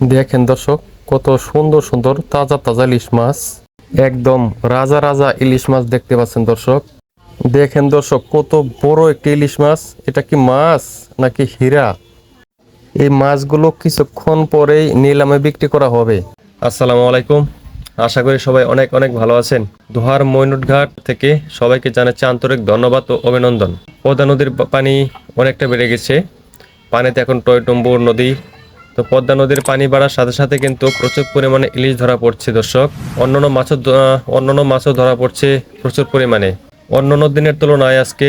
দেখেন দর্শক, কত সুন্দর সুন্দর তাজা তাজা ইলিশ মাছ। একদম রাজা রাজা ইলিশ মাছ দেখতে পাচ্ছেন দর্শক। দেখেন দর্শক, কত বড় একটি ইলিশ মাছ। এটা কি মাছ নাকি হীরা? এই মাছগুলো কিছুক্ষণ পরেই নিলামে বিক্রি করা হবে। আসসালামু আলাইকুম। আশা করি সবাই অনেক অনেক ভালো আছেন। দোহার মৈনুটঘাট থেকে সবাইকে জানাচ্ছি আন্তরিক ধন্যবাদ ও অভিনন্দন। পদ্মা নদীর পানি অনেকটা বেড়ে গেছে। পানিতে এখন টয়টম্বুর নদী তো পদ্মা নদীর পানি বাড়ার সাথে সাথে কিন্তু প্রচুর পরিমাণে ইলিশ ধরা পড়ছে, দর্শক। অন্যান্য মাছও অন্যান্য মাছও ধরা পড়ছে প্রচুর পরিমাণে। অন্যান্য দিনের তুলনায় আজকে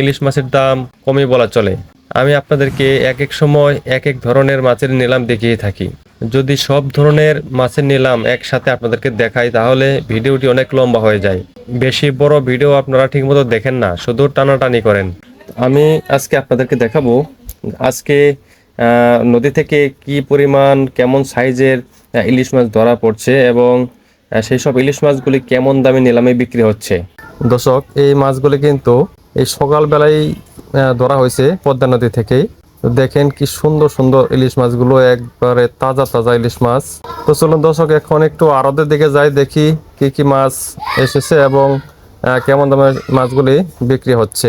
ইলিশ মাছের দাম কমই বলা চলে। আমি আপনাদেরকে এক এক সময় এক এক ধরনের মাছের নিলাম দেখিয়ে থাকি। যদি সব ধরনের মাছের নিলাম একসাথে আপনাদেরকে দেখাই, তাহলে ভিডিওটি অনেক লম্বা হয়ে যায়। বেশি বড় ভিডিও আপনারা ঠিকমতো দেখেন না, শুধু টানাটানি করেন। আমি আজকে আপনাদেরকে দেখাবো, আজকে নদী থেকে কি পরিমাণ, কেমন সাইজের ইলিশ মাছ ধরা পড়ছে এবং সেই সব ইলিশ মাছগুলি কেমন দামে নিলামে বিক্রি হচ্ছে? দর্শক, এই মাছগুলি কিন্তু এই সকালবেলায় ধরা হয়েছে পদ্মা নদী থেকেই দেখেন কি সুন্দর সুন্দর ইলিশ মাছগুলো, একবারে তাজা তাজা ইলিশ মাছ। তো চলুন দর্শক, এখন একটু আড়তের দিকে যাই, দেখি কি কি মাছ এসেছে এবং কেমন দামে মাছগুলি বিক্রি হচ্ছে।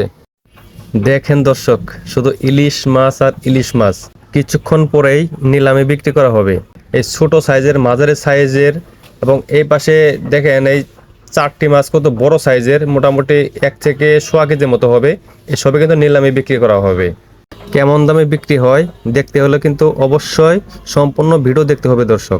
দেখেন দর্শক, শুধু ইলিশ মাছ আর ইলিশ মাছ। কিছুক্ষণ পরেই নিলামে বিক্রি করা হবে এই ছোট সাইজের মাঝারি সাইজের এবং এই পাশে দেখেন এই চারটি মাছ কত বড় সাইজের মোটামুটি এক থেকে সোয়া কেজির মতো হবে এসবে কিন্তু নিলামে বিক্রি করা হবে কেমন দামে বিক্রি হয় দেখতে হলে কিন্তু অবশ্যই সম্পূর্ণ ভিডিও দেখতে হবে দর্শক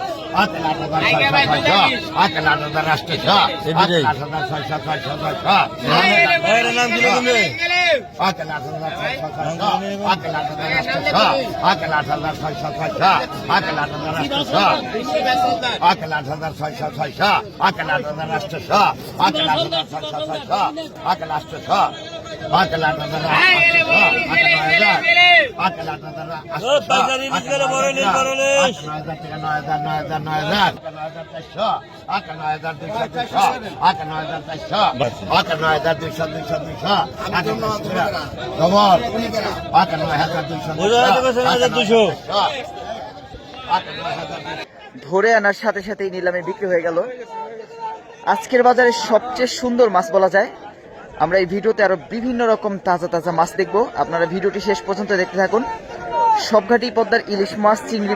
আট লাখ রাষ্ট্র ছ আট লাখ রাষ্ট্র ছ ধরে আনার সাথে সাথেই নিলামে বিক্রি হয়ে গেল। আজকের বাজারে সবচেয়ে সুন্দর মাছ বলা যায় আমরা এই ভিডিওতে আরও বিভিন্ন রকম তাজা তাজা মাছ দেখব। আপনারা ভিডিওটি শেষ পর্যন্ত দেখতে থাকুন। সবঘাটি পদ্মার ইলিশ মাছ, চিংড়ি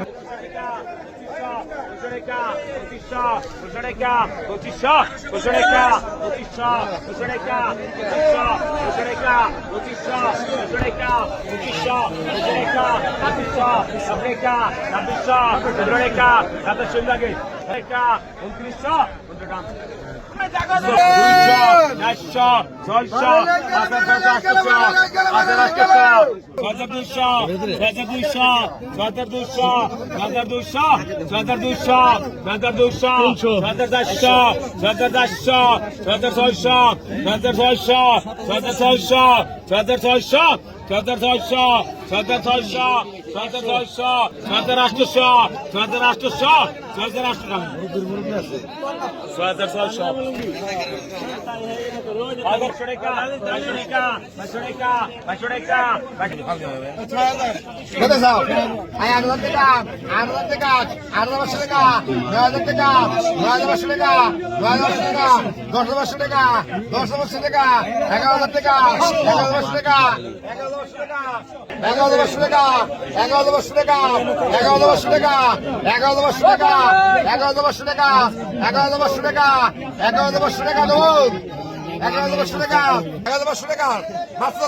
উনত্রিশশো চারশো ছয়শো দুইশো দুইশো দুইশো দুইশো দুইশো দুইশো চারশো চারশো ছয়শো ছয়শো ছয়শো ছয়শো সদর সদস্য সদর সদস্য সদর সদস্য সদর রাষ্ট্র সদর রাষ্ট্র দশ পাঁচশো টাকা দশ পাঁচশো টাকা এগারো হাজার টাকা এগারো পাঁচশো টাকা এগারো পাঁচশো টাকা এগারো পাঁচশো টাকা এগারো পাঁচশো টাকা এগারো পাঁচশো টাকা এগারো পাঁচশো টাকা এগারো দশশো টাকা। এগারো দশশো টাকা। এগারো দশশো টাকা ধরুন। এগারো দশশো টাকা। এগারো দশশো টাকা। মাত্র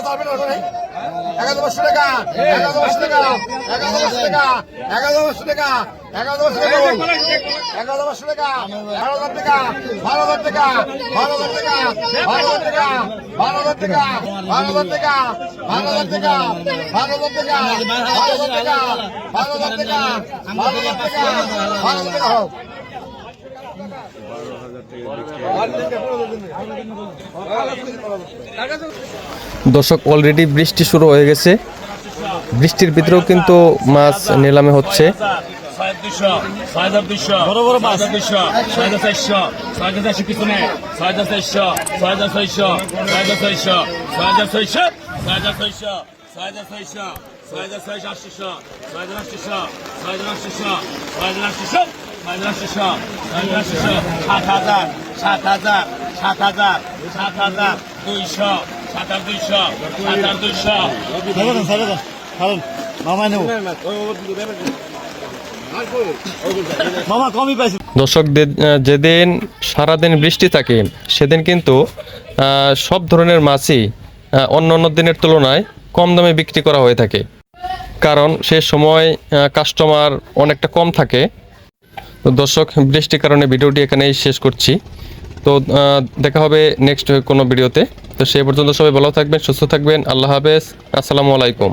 এগারো দশশো টাকা। এগারো দশশো এগারো দশশো টাকা। এগারো দশশো টাকা। দর্শক অলরেডি বৃষ্টি শুরু হয়ে গেছে বৃষ্টির ভিতরেও কিন্তু মাছ নিলামে হচ্ছে ছয় দুশো ছয় হাজার দুশো বড় বড় মাছ দুশো ছয় হাজার চারশো ছয় হাজার চারশো পিছনে ছয় হাজার চারশো ছয় হাজার ছয়শো ছয় হাজার ছয়শো ছয় হাজার ছয়শো ছয় হাজার ছয়শো ছয় হাজার ছয়শো ছয় হাজার ছয়শো আটশোশো ছয় হাজার আটশোশো ছয় হাজার আটশোশো ছয় হাজার আটশোশো ছয় হাজার আটশোশো ছয় হাজার আটশোশো সাত হাজার সাত হাজার সাত হাজার সাত হাজার দুইশো সাত হাজার দুইশো সাত হাজার দুইশো দর্শক দে- আহ, যেদিন সারাদিন বৃষ্টি থাকে সেদিন কিন্তু সব ধরনের মাছই অন্য অন্য দিনের তুলনায় কম দামে বিক্রি করা হয়ে থাকে। কারণ সে সময় কাস্টমার অনেকটা কম থাকে। তো দর্শক বৃষ্টির কারণে ভিডিওটি এখানেই শেষ করছি। তো দেখা হবে নেক্সট কোনো ভিডিওতে। তো সেই পর্যন্ত সবাই ভালো থাকবেন সুস্থ থাকবেন। আল্লাহ হাফেজ। আসসালামু আলাইকুম।